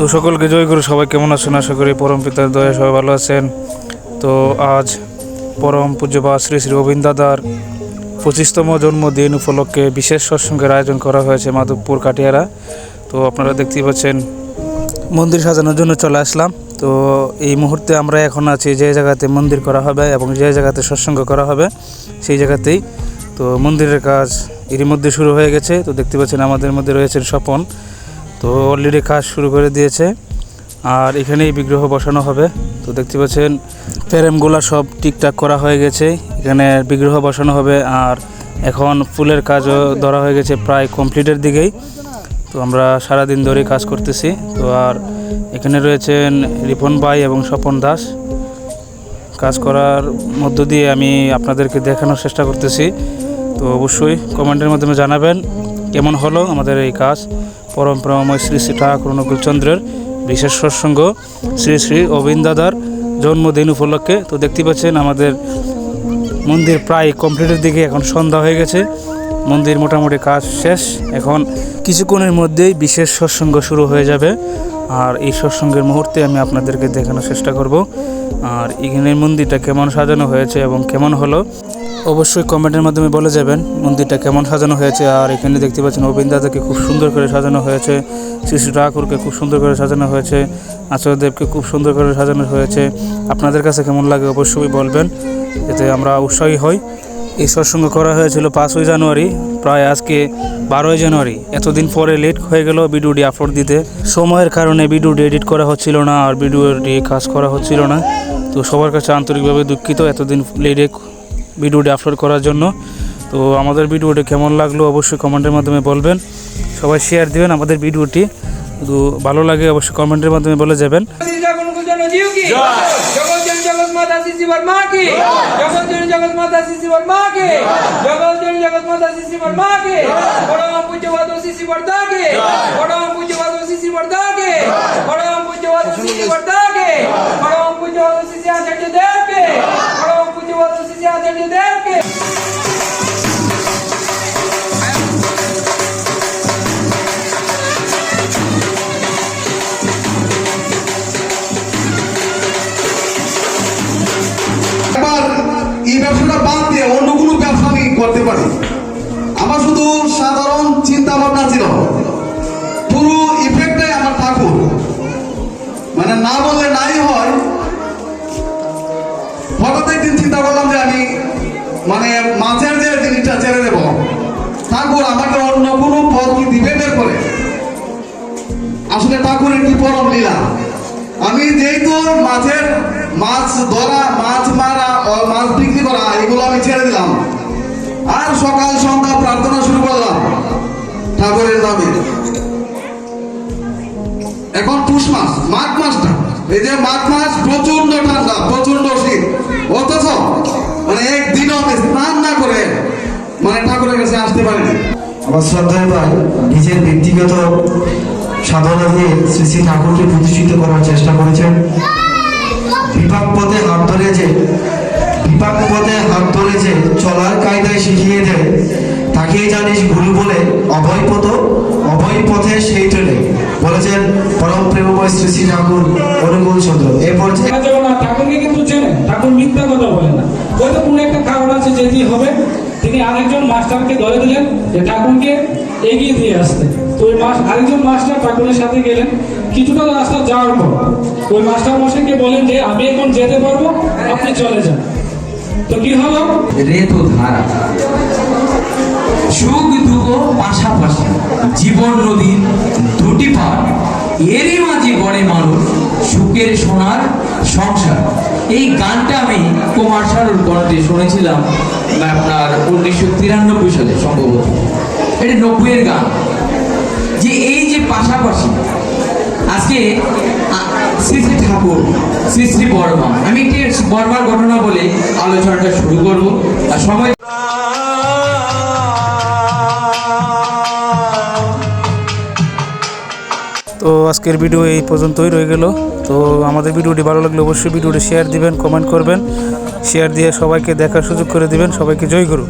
তো সকলকে জয় গুরু সবাই কেমন আছেন? আশা করি পরম পিতার দয়া সবাই ভালো আছেন। তো আজ পরম পূজ্যবা শ্রী শ্রী গোবিন্দ দাদার পঁচিশতম জন্মদিন উপলক্ষে বিশেষ সৎসঙ্গের আয়োজন করা হয়েছে মাধবপুর কাটিয়ারা। তো আপনারা দেখতেই পাচ্ছেন, মন্দির সাজানোর জন্য চলে আসলাম। তো এই মুহূর্তে আমরা এখন আছি যে জায়গাতে মন্দির করা হবে এবং যে জায়গাতে সৎসঙ্গ করা হবে, সেই জায়গাতেই। তো মন্দিরের কাজ এরই মধ্যে শুরু হয়ে গেছে। তো দেখতে পাচ্ছেন আমাদের মধ্যে রয়েছেন স্বপন। তো অলরেডি কাজ শুরু করে দিয়েছে। আর এখানেই বিগ্রহ বসানো হবে। তো দেখতে পাচ্ছেন, ফ্রেমগুলো সব ঠিকঠাক করা হয়ে গেছে। এখানে বিগ্রহ বসানো হবে আর এখন ফুলের কাজও ধরা হয়ে গেছে প্রায় কমপ্লিটের দিকেই। তো আমরা সারাদিন ধরেই কাজ করতেছি। তো আর এখানে রয়েছেন রিপন ভাই এবং স্বপন দাস। কাজ করার মধ্য দিয়ে আমি আপনাদেরকে দেখানোর চেষ্টা করতেছি। তো অবশ্যই কমেন্টের মাধ্যমে জানাবেন কেমন হলো আমাদের এই কাজ। পরম প্রেমময় শ্রী শ্রী ঠাকুর অনুকূলচন্দ্রের বিশেষ সৎসঙ্গ শ্রী শ্রী অবিন্দ দাদার জন্মদিন উপলক্ষে। তো দেখতে পাচ্ছেন আমাদের মন্দির প্রায় কমপ্লিটের দিকে এখন সন্ধ্যা হয়ে গেছে। মন্দির মোটামুটি কাজ শেষ। এখন কিছুক্ষণের মধ্যেই বিশেষ সৎসঙ্গ শুরু হয়ে যাবে। আর এই সৎসঙ্গের মুহূর্তে আমি আপনাদেরকে দেখানোর চেষ্টা করব। আর এখানের মন্দিরটা কেমন সাজানো হয়েছে এবং কেমন হলো অবশ্যই কমেন্টের মাধ্যমে বলে যাবেন মন্দিরটা কেমন সাজানো হয়েছে। আর এখানে দেখতে পাচ্ছেন অবিন্দ দাদাকে খুব সুন্দর করে সাজানো হয়েছে। শ্রী ঠাকুরকে খুব সুন্দর করে সাজানো হয়েছে। আচার্যদেবকে খুব সুন্দর করে সাজানো হয়েছে। আপনাদের কাছে কেমন লাগে অবশ্যই বলবেন, এতে আমরা উৎসাহী হই। এই সৎসঙ্গ করা হয়েছিল পাঁচই জানুয়ারি, প্রায় আজকে বারোই জানুয়ারি। এতদিন পরে লেট হয়ে গেল ভিডিওটি আপলোড দিতে। সময়ের কারণে ভিডিওটি এডিট করা হচ্ছিল না আর ভিডিওটি কাজ করা হচ্ছিল না। তো সবার কাছে আন্তরিকভাবে দুঃখিত, এতদিন লেটে ভিডিওটি আপলোড করার জন্য। তো আমাদের ভিডিওটি কেমন লাগল অবশ্যই কমেন্টের মাধ্যমে বলবেন। সবাই শেয়ার দিবেন আমাদের ভিডিওটি। তো ভালো লাগে অবশ্যই কমেন্টের মাধ্যমে বলে যাবেন। জগৎ এই ব্যবসাটা বাদ দিয়ে অন্য কোনো ব্যবসা আমি করতে পারি। আমার শুধু সাধারণ চিন্তা ভাবনা ছিল। পুরো ইফেক্টটাই আমার ঠাকুর। মানে না বললে নাই হয়। হঠাৎ একদিন চিন্তা করলাম যে আমি মানে মাছের যে জিনিসটা ছেড়ে দেবো, ঠাকুর আমাকে অন্য কোনো পথ কি দিবে বের করে? আসলে ঠাকুরের কি পরম লীলা? আমি যেহেতু মাছের মাছ ধরা সকাল সন্ধ্যা প্রার্থনা শুরু করলাম। ঠাকুরের নামে। এখন পুষ মাস মাঘ মাসটা। এই যে মাঘ মাস প্রচণ্ড ঠান্ডা প্রচণ্ড শীত। অথচ মানে একদিনও আমি স্নান না করে মানে ঠাকুরের কাছে আসতে পারিনি। আমার শ্রদ্ধায় ভাই নিজের ব্যক্তিগত সাধনা দিয়ে শ্রী শ্রী ঠাকুরকে প্রতিষ্ঠিত করার চেষ্টা করেছেন। বিপাক পথে হাত ধরে যে বিপাক পথে হাত ধরে যে চলার কায়দায় শিখিয়ে দেয়, তাকেই জানিস গুরু বলে অভয় পথ, অভয় পথে সেই ট্রেনে। বলেছেন পরম প্রেমময় শ্রী শ্রী ঠাকুর অনুকূল চন্দ্র এ পর্যায়ে ঠাকুরকে কিন্তু চেনে। ঠাকুর মিথ্যা কথা বলে না। হয়তো কোনো একটা কারণ আছে যেটি হবে। তিনি আরেকজন মাস্টারকে ধরে দিলেন যে ঠাকুরকে এগিয়ে দিয়ে আসতে। তো ওই মাস আরেকজন মাস্টার ঠাকুরের সাথে গেলেন। কিছুটা রাস্তা যাওয়ার পর, ওই মাস্টার মশাইকে বলেন যে, আমি এখন যেতে পারব, আপনি চলে যান। তো কি হলো? রেতু ধারা সুখ দুঃখ পাশাপাশি জীবন নদীর দুটি পার। এরই মাঝে গড়ে মানুষ সুখের সোনার সংসার। এই গানটা আমি কুমার শানুর কণ্ঠে শুনেছিলাম, আপনার উনিশশো তিরানব্বই সালে সম্ভবত। এটা নব্বইয়ের গান। যে এই যে পাশাপাশি, আজকে শ্রী শ্রী ঠাকুর, শ্রী শ্রী বর্মা, আমি একটি বর্মার ঘটনা বলে। আলোচনাটা শুরু করব। আর সময় তো আজকের ভিডিও এই পর্যন্তই রয়ে গেল। তো আমাদের ভিডিওটি ভালো লাগলে অবশ্যই ভিডিওটি শেয়ার দিবেন কমেন্ট করবেন। শেয়ার দিয়ে সবাইকে দেখার সুযোগ করে দিবেন। সবাইকে জয় গুরু।